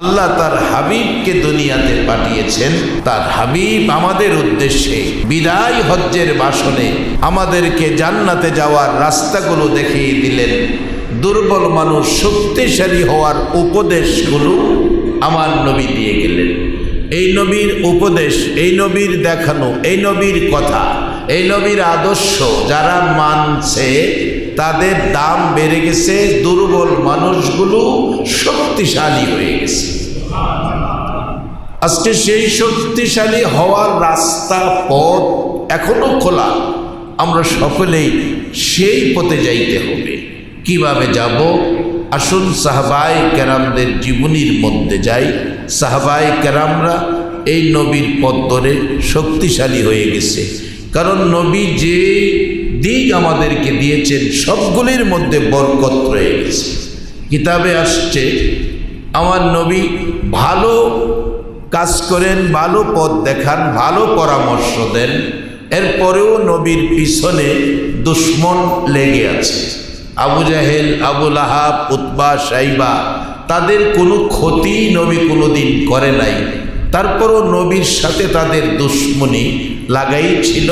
আল্লাহ তার হাবিবকে দুনিয়াতে পাঠিয়েছেন। তার হাবিব আমাদের উদ্দেশ্যে বিদায় হজ্জের বাসনে আমাদেরকে জান্নাতে যাওয়ার রাস্তাগুলো দেখিয়ে দিলেন। দুর্বল মানুষ শক্তিশালী হওয়ার উপদেশগুলো আমার নবী দিয়ে গেলেন। এই নবীর উপদেশ, এই নবীর দেখানো, এই নবীর কথা, এই নবীর আদর্শ যারা মানছে তাদের দাম বেড়ে গেছে, দুর্বল মানুষগুলো শক্তিশালী হয়ে গেছে। আজকে সেই শক্তিশালী হওয়ার রাস্তা, পথ এখনও খোলা। আমরা সকলেই সেই পথে যাইতে হবে। কীভাবে যাব? আসুন সাহাবাই কেরামদের জীবনীর মধ্যে যাই। সাহাবাই কেরামরা এই নবীর পথ ধরে শক্তিশালী হয়ে গেছে। কারণ নবী যে দিক আমাদেরকে দিয়েছেন, সবগুলির মধ্যে বরকত রয়ে গেছে। কিতাবে আসছে, আমার নবী ভালো কাজ করেন, ভালো পথ দেখান, ভালো পরামর্শ দেন, এরপরেও নবীর পিছনে দুশ্মন লেগে আছে। আবু জাহেল আবুল আহাব উতবা, সাইবা, তাদের কোনো ক্ষতি নবী কোনোদিন করে নাই। তারপরও নবীর সাথে তাদের দুশ্মনী লাগাই ছিল।